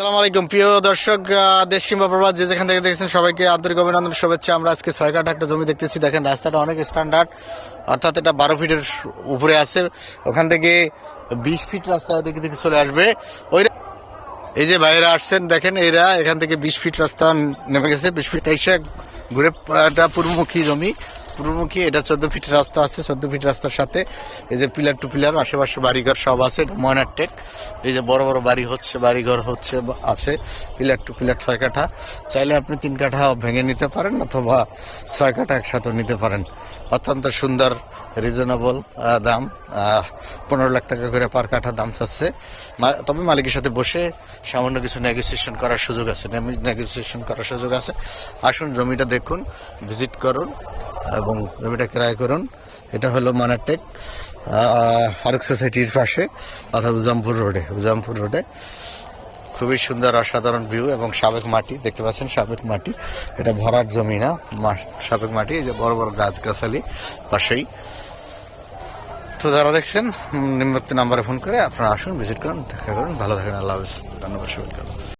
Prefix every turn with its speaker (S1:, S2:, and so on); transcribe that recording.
S1: সালাম আলাইকুম। প্রিয় দর্শক দেশ কিংবা প্রবাদ যে যেখান থেকে দেখছেন সবাইকে আন্তরিক অভিনন্দন, শুভেচ্ছা। আমরা আজকে ছয় কাঠা একটা জমি দেখতেছি। দেখেন, রাস্তাটা অনেক স্ট্যান্ডার্ড অর্থাৎ এটা বারো ফিটের উপরে আছে। ওখান থেকে বিশ ফিট রাস্তা দেখে দেখে চলে আসবে। ওই এই যে বাইরে আসছেন, দেখেন, এরা এখান থেকে বিশ ফিট রাস্তা নেমে গেছে। বিশ ফিট এসে ঘুরে এটা পূর্বমুখী জমি। পূর্বমুখী এটা চোদ্দ ফিট রাস্তা আছে, চোদ্দ ফিট রাস্তার সাথে। এই যে পিলার টু পিলার, আশেপাশে বাড়িঘর সব আছে, এটা ময়নার টেক। এই যে বড় বড় বাড়ি হচ্ছে, বাড়িঘর হচ্ছে আছে, পিলার টু পিলার ছয় কাঠা। চাইলে আপনি তিন কাঠা ভেঙে নিতে পারেন, অথবা ছয় কাঠা একসাথে নিতে পারেন। অত্যন্ত সুন্দর রিজনেবল দাম পনেরো লাখ টাকা করে পার কাঠা দাম চাচ্ছে। তবে মালিকের সাথে বসে সামান্য কিছু নেগোসিয়েশন করার সুযোগ আছে। নেগোসিয়েশন করার সুযোগ আছে। আসুন জমিটা দেখুন ভিজিট করুন এবং জমিটা ক্রয় করুন। এটা হলো মানারটেক ফারুক সোসাইটির পাশে, অর্থাৎ উজামপুর রোডে উজামপুর রোডে। খুবই সুন্দর অসাধারণ ভিউ এবং সাবেক মাটি, দেখতে পাচ্ছেন সাবেক মাটি। এটা ভরার জমি না সাবেক মাটি, এই যে বড় বড় গাছ গাছালি পাশেই। তো যারা দেখছেন নিম্নোক্ত নাম্বারে ফোন করে আপনারা আসুন ভিজিট করুন, দেখা করুন, ভালো থাকেন, আল্লাহ হাফিজ। ধন্যবাদ সবাইকে।